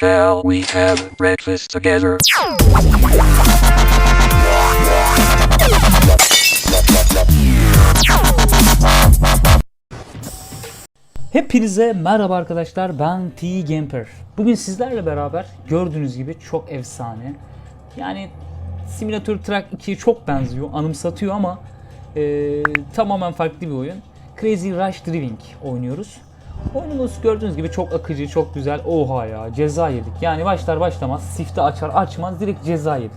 Shall we have breakfast together? Hepinize merhaba arkadaşlar ben T Gamper. Bugün sizlerle beraber gördüğünüz gibi çok efsane. Yani Simulator Truck 2'ye çok benziyor, anımsatıyor ama e, tamamen farklı bir oyun. Crazy Rush Driving oynuyoruz. Oyunumuz gördüğünüz gibi çok akıcı, çok güzel. Oha ya ceza yedik. Yani başlar başlamaz sifte açar açmaz direkt ceza yedik.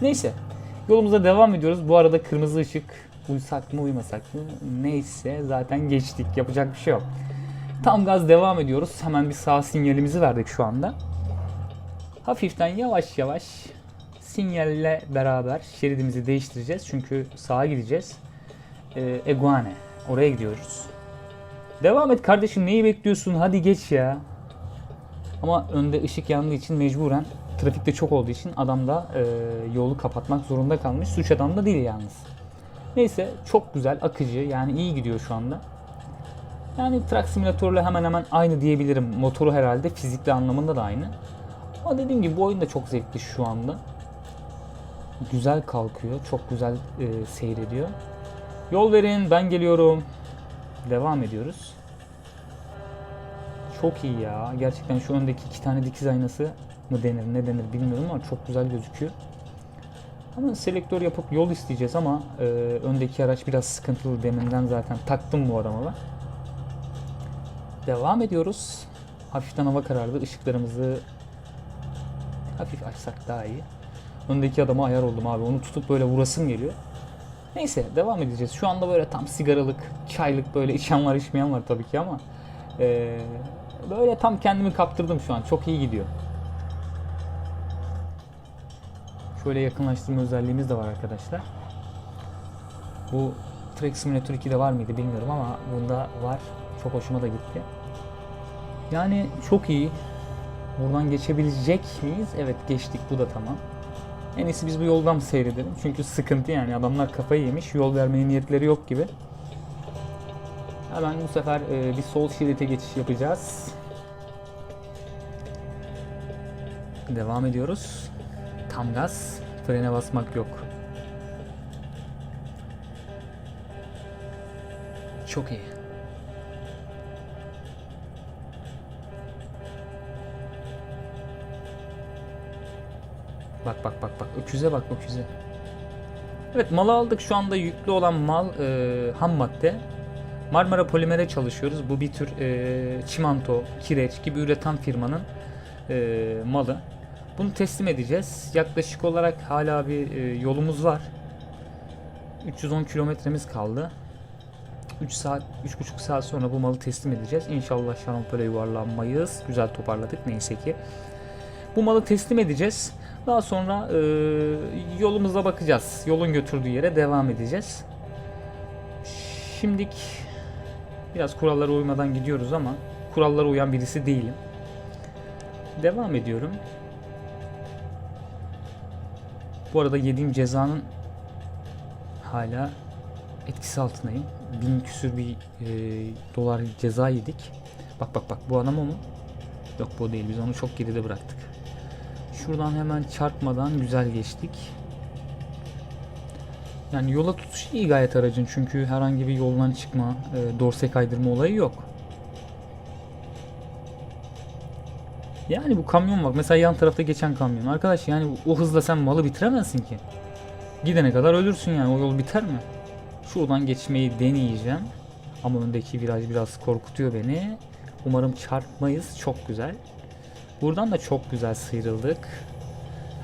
Neyse yolumuza devam ediyoruz. Bu arada kırmızı ışık uysak mı uymasak mı neyse zaten geçtik yapacak bir şey yok. Tam gaz devam ediyoruz. Hemen bir sağ sinyalimizi verdik şu anda. Hafiften yavaş yavaş sinyalle beraber şeridimizi değiştireceğiz. Çünkü sağa gideceğiz. Ee, Eguane. Oraya gidiyoruz. Devam et kardeşim neyi bekliyorsun? Hadi geç ya. Ama önde ışık yandığı için mecburen trafikte çok olduğu için adam da e, yolu kapatmak zorunda kalmış. Suç adam da değil yalnız. Neyse çok güzel, akıcı yani iyi gidiyor şu anda. Yani Truck Simulator'la hemen hemen aynı diyebilirim. Motoru herhalde fizikli anlamında da aynı. Ama dediğim gibi bu oyun da çok zevkli şu anda. Güzel kalkıyor, çok güzel e, seyrediyor. Yol verin, ben geliyorum. Devam ediyoruz. Çok iyi ya. Gerçekten şu öndeki iki tane dikiz aynası mı denir ne denir bilmiyorum ama çok güzel gözüküyor. Hemen selektör yapıp yol isteyeceğiz ama e, öndeki araç biraz sıkıntılı deminden zaten taktım bu adama ben. Devam ediyoruz. Hafiften hava karardı. Işıklarımızı hafif açsak daha iyi. Öndeki adama ayar oldum abi. Onu tutup böyle vurasım geliyor. Neyse devam edeceğiz. Şu anda böyle tam sigaralık, çaylık böyle içen var içmeyen var tabii ki ama eee, böyle tam kendimi kaptırdım şu an. Çok iyi gidiyor. Şöyle yakınlaştırma özelliğimiz de var arkadaşlar. Bu Truck Simulator 2'de var mıydı bilmiyorum ama bunda var. Çok hoşuma da gitti. Yani çok iyi. Buradan geçebilecek miyiz? Evet geçtik bu da tamam. En iyisi biz bu yoldan seyredelim? Çünkü sıkıntı yani adamlar kafayı yemiş. Yol vermeye niyetleri yok gibi. Hemen bu sefer e, bir sol şerite geçiş yapacağız. Devam ediyoruz. Tam gaz. Frene basmak yok. Çok iyi. Bak bak bak bak. Öküze bak öküze. Evet malı aldık. Şu anda yüklü olan mal e, ham madde. Marmara Polimer'e çalışıyoruz. Bu bir tür e, çimento, kireç gibi üreten firmanın e, malı. Bunu teslim edeceğiz. Yaklaşık olarak hala bir e, yolumuz var. 310 kilometremiz kaldı. 3 saat, 3,5 saat sonra bu malı teslim edeceğiz. İnşallah şarampole yuvarlanmayız. Güzel toparladık neyse ki. Bu malı teslim edeceğiz. Daha sonra e, yolumuza bakacağız. Yolun götürdüğü yere devam edeceğiz. Şimdik biraz kurallara uymadan gidiyoruz ama kurallara uyan birisi değilim. Devam ediyorum. Bu arada yediğim cezanın hala etkisi altındayım. Bin küsür bir e, dolar ceza yedik. Bak bak bak bu adam o mu? Yok bu değil biz onu çok geride bıraktık. Şuradan hemen çarpmadan güzel geçtik. Yani yola tutuş iyi gayet aracın çünkü herhangi bir yoldan çıkma, e, dorse kaydırma olayı yok. Yani bu kamyon bak mesela yan tarafta geçen kamyon. Arkadaş yani o hızla sen malı bitiremezsin ki. Gidene kadar ölürsün yani o yol biter mi? Şuradan geçmeyi deneyeceğim. Ama öndeki viraj biraz korkutuyor beni. Umarım çarpmayız. Çok güzel. Buradan da çok güzel sıyrıldık.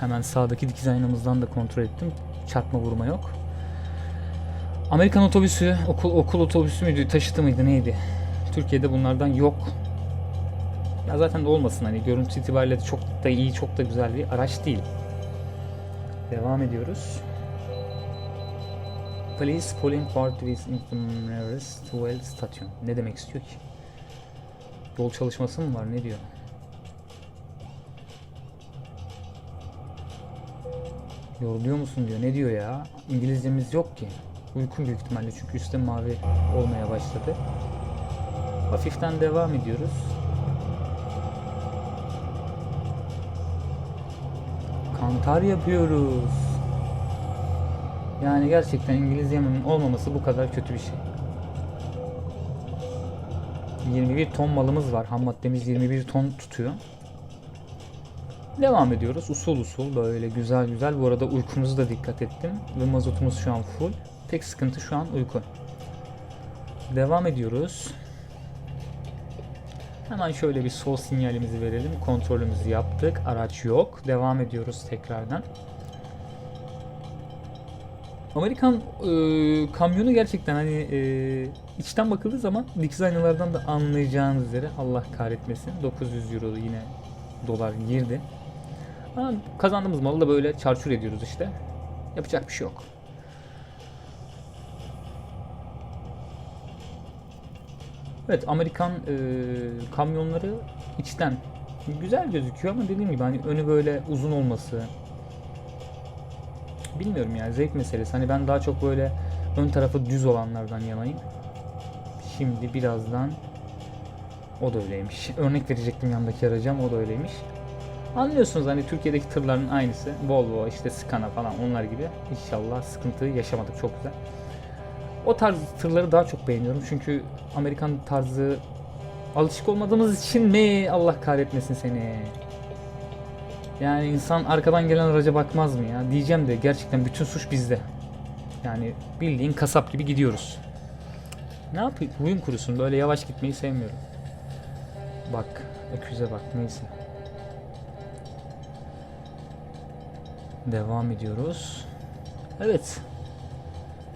Hemen sağdaki dikiz aynamızdan da kontrol ettim. Çarpma vurma yok. Amerikan otobüsü, okul okul otobüsü müydü, taşıtı mıydı neydi? Türkiye'de bunlardan yok. Ya zaten olmasın hani görüntü itibariyle çok da iyi, çok da güzel bir araç değil. Devam ediyoruz. Please pull in part with nearest well station. Ne demek istiyor ki? Yol çalışması mı var? Ne diyor? Yoruluyor musun diyor. Ne diyor ya? İngilizcemiz yok ki. Uykum büyük ihtimalle çünkü üstte mavi olmaya başladı. Hafiften devam ediyoruz. Mantar yapıyoruz. Yani gerçekten İngilizcemin olmaması bu kadar kötü bir şey. 21 ton malımız var. Ham maddemiz 21 ton tutuyor. Devam ediyoruz. Usul usul böyle güzel güzel. Bu arada uykumuzu da dikkat ettim. Ve mazotumuz şu an full. Tek sıkıntı şu an uyku. Devam ediyoruz. Hemen şöyle bir sol sinyalimizi verelim. Kontrolümüzü yaptık. Araç yok. Devam ediyoruz tekrardan. Amerikan e, kamyonu gerçekten hani e, içten bakıldığı zaman dikiz aynalardan da anlayacağınız üzere Allah kahretmesin 900 euro yine dolar girdi. Ama kazandığımız malı da böyle çarçur ediyoruz işte. Yapacak bir şey yok. Evet Amerikan e, kamyonları içten güzel gözüküyor ama dediğim gibi hani önü böyle uzun olması bilmiyorum yani zevk meselesi. Hani ben daha çok böyle ön tarafı düz olanlardan yanayım. Şimdi birazdan o da öyleymiş. Örnek verecektim yandaki aracım o da öyleymiş. Anlıyorsunuz hani Türkiye'deki tırların aynısı. Volvo işte Scania falan onlar gibi. İnşallah sıkıntı yaşamadık çok güzel. O tarz tırları daha çok beğeniyorum çünkü Amerikan tarzı alışık olmadığımız için mi Allah kahretmesin seni. Yani insan arkadan gelen araca bakmaz mı ya? Diyeceğim de gerçekten bütün suç bizde. Yani bildiğin kasap gibi gidiyoruz. Ne yapayım? Huyum kurusun. Böyle yavaş gitmeyi sevmiyorum. Bak. Öküze bak. Neyse. Devam ediyoruz. Evet.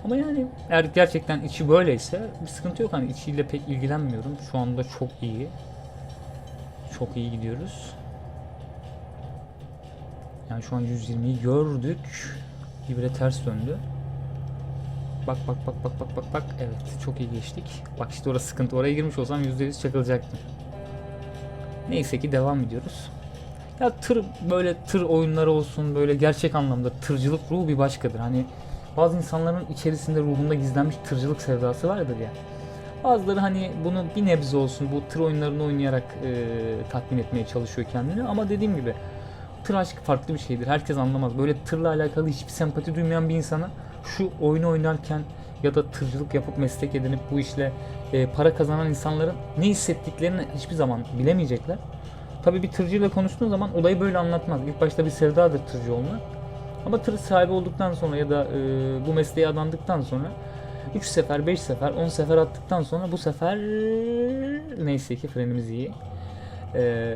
Ama yani eğer gerçekten içi böyleyse bir sıkıntı yok. Hani içiyle pek ilgilenmiyorum. Şu anda çok iyi. Çok iyi gidiyoruz. Yani şu an 120'yi gördük. İbre ters döndü. Bak bak bak bak bak bak bak. Evet çok iyi geçtik. Bak işte orası sıkıntı. Oraya girmiş olsam %100 çakılacaktım. Neyse ki devam ediyoruz. Ya tır böyle tır oyunları olsun böyle gerçek anlamda tırcılık ruhu bir başkadır. Hani bazı insanların içerisinde ruhunda gizlenmiş tırcılık sevdası vardır ya. Bazıları hani bunu bir nebze olsun bu tır oyunlarını oynayarak e, tatmin etmeye çalışıyor kendini ama dediğim gibi tır aşkı farklı bir şeydir. Herkes anlamaz. Böyle tırla alakalı hiçbir sempati duymayan bir insana şu oyunu oynarken ya da tırcılık yapıp meslek edinip bu işle e, para kazanan insanların ne hissettiklerini hiçbir zaman bilemeyecekler. Tabii bir tırcıyla konuştuğun zaman olayı böyle anlatmaz. İlk başta bir sevdadır tırcı olmak. Ama tır sahibi olduktan sonra ya da e, bu mesleğe adandıktan sonra 3 sefer, 5 sefer, 10 sefer attıktan sonra bu sefer neyse ki frenimiz iyi. E,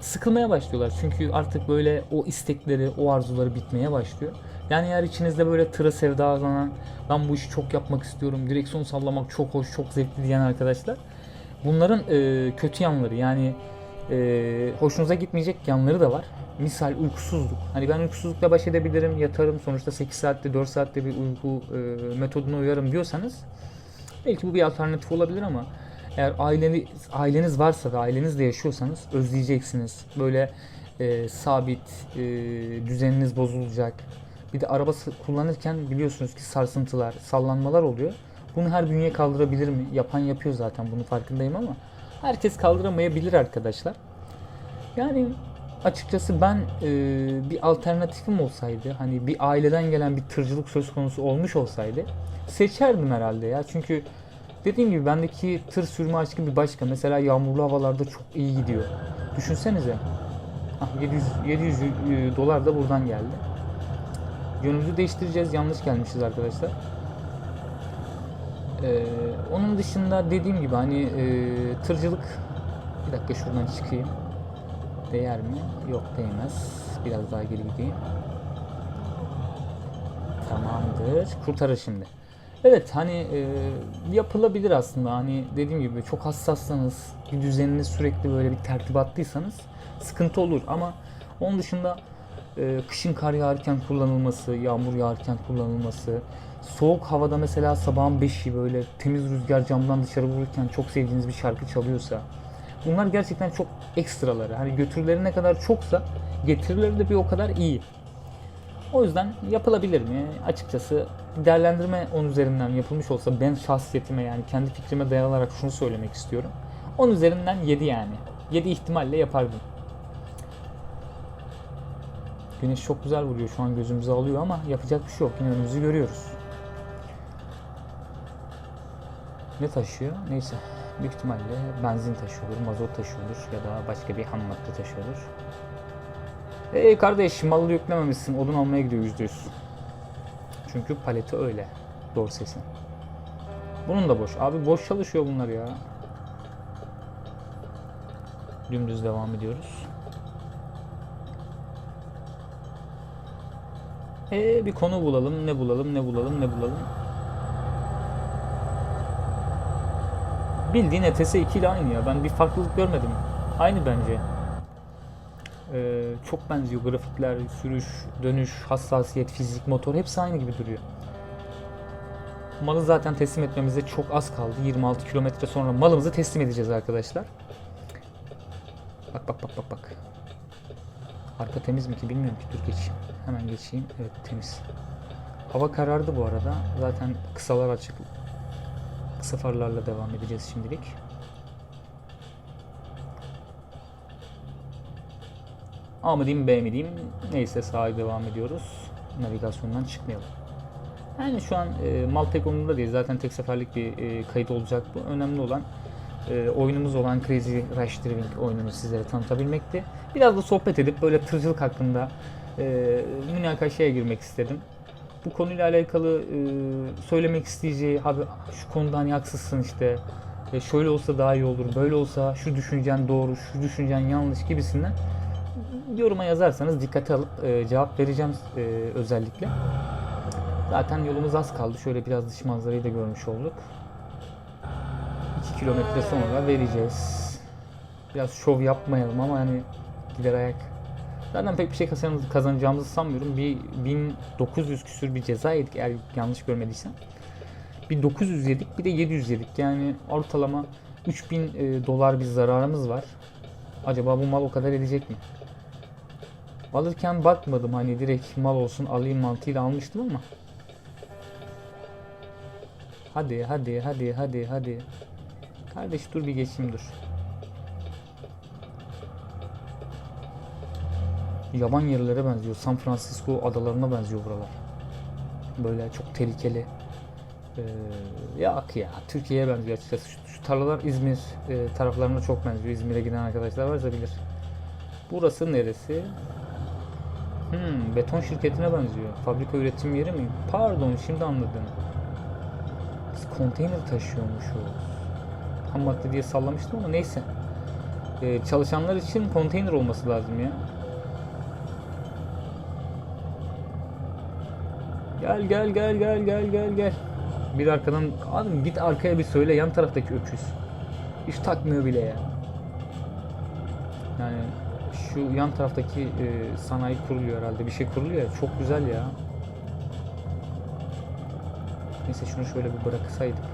sıkılmaya başlıyorlar. Çünkü artık böyle o istekleri, o arzuları bitmeye başlıyor. Yani eğer içinizde böyle tıra sevdalanan, ben bu işi çok yapmak istiyorum, direksiyon sallamak çok hoş, çok zevkli diyen arkadaşlar. Bunların e, kötü yanları yani e, hoşunuza gitmeyecek yanları da var. Misal uykusuzluk. Hani ben uykusuzlukla baş edebilirim, yatarım. Sonuçta 8 saatte, 4 saatte bir uyku e, metoduna uyarım diyorsanız belki bu bir alternatif olabilir ama eğer aileniz, aileniz varsa ve ailenizle yaşıyorsanız özleyeceksiniz. Böyle e, sabit, e, düzeniniz bozulacak. Bir de araba kullanırken biliyorsunuz ki sarsıntılar, sallanmalar oluyor. Bunu her bünye kaldırabilir mi? Yapan yapıyor zaten bunu farkındayım ama herkes kaldıramayabilir arkadaşlar. Yani açıkçası ben e, bir alternatifim olsaydı, hani bir aileden gelen bir tırcılık söz konusu olmuş olsaydı seçerdim herhalde ya. Çünkü dediğim gibi bendeki tır sürme aşkı bir başka. Mesela yağmurlu havalarda çok iyi gidiyor. Düşünsenize. Ah, 700, 700 e, dolar da buradan geldi. Yönümüzü değiştireceğiz. Yanlış gelmişiz arkadaşlar. Ee, onun dışında dediğim gibi hani e, tırcılık bir dakika şuradan çıkayım. Değer mi? Yok değmez. Biraz daha geri gideyim. Tamamdır. Kurtarır şimdi. Evet hani e, yapılabilir aslında. Hani dediğim gibi çok hassassanız, bir düzeniniz sürekli böyle bir tertibatlıysanız sıkıntı olur ama onun dışında e, kışın kar yağarken kullanılması, yağmur yağarken kullanılması, soğuk havada mesela sabahın 5'i böyle temiz rüzgar camdan dışarı vururken çok sevdiğiniz bir şarkı çalıyorsa bunlar gerçekten çok ekstraları. Hani götürüleri ne kadar çoksa getirileri de bir o kadar iyi. O yüzden yapılabilir mi? Açıkçası değerlendirme 10 üzerinden yapılmış olsa ben şahsiyetime yani kendi fikrime dayanarak şunu söylemek istiyorum. 10 üzerinden 7 yani. 7 ihtimalle yapardım. Güneş çok güzel vuruyor şu an gözümüzü alıyor ama yapacak bir şey yok. Yine önümüzü görüyoruz. Ne taşıyor? Neyse. Büyük ihtimalle benzin taşıyordur, mazot taşıyordur ya da başka bir ham madde taşıyordur. Hey kardeş malı yüklememişsin. Odun almaya gidiyor %100. Çünkü paleti öyle. Doğru sesin. Bunun da boş. Abi boş çalışıyor bunlar ya. Dümdüz devam ediyoruz. Ee, bir konu bulalım, ne bulalım, ne bulalım, ne bulalım. Bildiğin ETS 2 ile aynı ya. Ben bir farklılık görmedim. Aynı bence. Ee, çok benziyor. Grafikler, sürüş, dönüş, hassasiyet, fizik, motor hepsi aynı gibi duruyor. Malı zaten teslim etmemize çok az kaldı. 26 kilometre sonra malımızı teslim edeceğiz arkadaşlar. Bak bak bak bak bak. Arka temiz mi ki bilmiyorum ki. Dur geçeyim. Hemen geçeyim. Evet temiz. Hava karardı bu arada. Zaten kısalar açık. Kısa farlarla devam edeceğiz şimdilik. A mı diyeyim B mi diyeyim? Neyse sağa devam ediyoruz. Navigasyondan çıkmayalım. Yani şu an e, mal pek umurumda değil. Zaten tek seferlik bir e, kayıt olacak bu. Önemli olan e, oyunumuz olan Crazy Rush Driving oyununu sizlere tanıtabilmekti. Biraz da sohbet edip böyle tırcılık hakkında e, münakaşaya girmek istedim. Bu konuyla alakalı e, söylemek isteyeceği abi şu konuda hani işte e, şöyle olsa daha iyi olur böyle olsa şu düşüncen doğru şu düşüncen yanlış gibisinden yoruma yazarsanız dikkate alıp e, cevap vereceğim özellikle. Zaten yolumuz az kaldı. Şöyle biraz dış manzarayı da görmüş olduk. 2 kilometre sonra vereceğiz. Biraz şov yapmayalım ama hani gider ayak. Zaten pek bir şey kazan- kazanacağımızı sanmıyorum. Bir 1900 küsür bir ceza yedik eğer yanlış görmediysem. Bir 900 yedik bir de 700 yedik. Yani ortalama 3000 e, dolar bir zararımız var. Acaba bu mal o kadar edecek mi? Alırken bakmadım hani direkt mal olsun alayım mantığıyla almıştım ama. Hadi hadi hadi hadi hadi. Kardeş dur bir geçeyim dur. Yaban yerlere benziyor. San Francisco adalarına benziyor buralar. Böyle çok tehlikeli. Ee, yok ya Türkiye'ye benziyor açıkçası. Şu, şu tarlalar İzmir e, taraflarına çok benziyor. İzmir'e giden arkadaşlar varsa bilir. Burası neresi? Hmm, beton şirketine benziyor. Fabrika üretim yeri mi? Pardon şimdi anladım. Biz konteyner taşıyormuşuz. Ham madde diye sallamıştım ama neyse. Ee, çalışanlar için konteyner olması lazım ya. Gel gel gel gel gel gel gel. Bir arkadan abi git arkaya bir söyle yan taraftaki öküz. Hiç takmıyor bile ya. Yani şu yan taraftaki e, sanayi kuruluyor herhalde. Bir şey kuruluyor ya. Çok güzel ya. Neyse şunu şöyle bir bıraksaydık.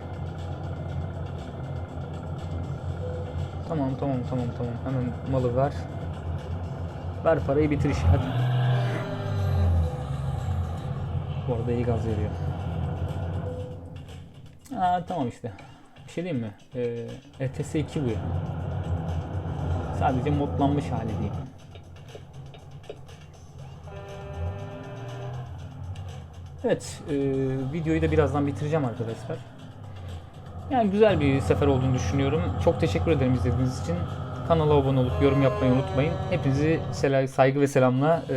Tamam tamam tamam tamam. Hemen malı ver. Ver parayı bitir işi hadi. Bu arada iyi gaz veriyor. Aa tamam işte. Bir şey diyeyim mi? Ee, ETS 2 bu ya. Sadece modlanmış hali diyeyim. Evet, e, videoyu da birazdan bitireceğim arkadaşlar. Yani güzel bir sefer olduğunu düşünüyorum. Çok teşekkür ederim izlediğiniz için. Kanala abone olup yorum yapmayı unutmayın. Hepinizi saygı ve selamla e,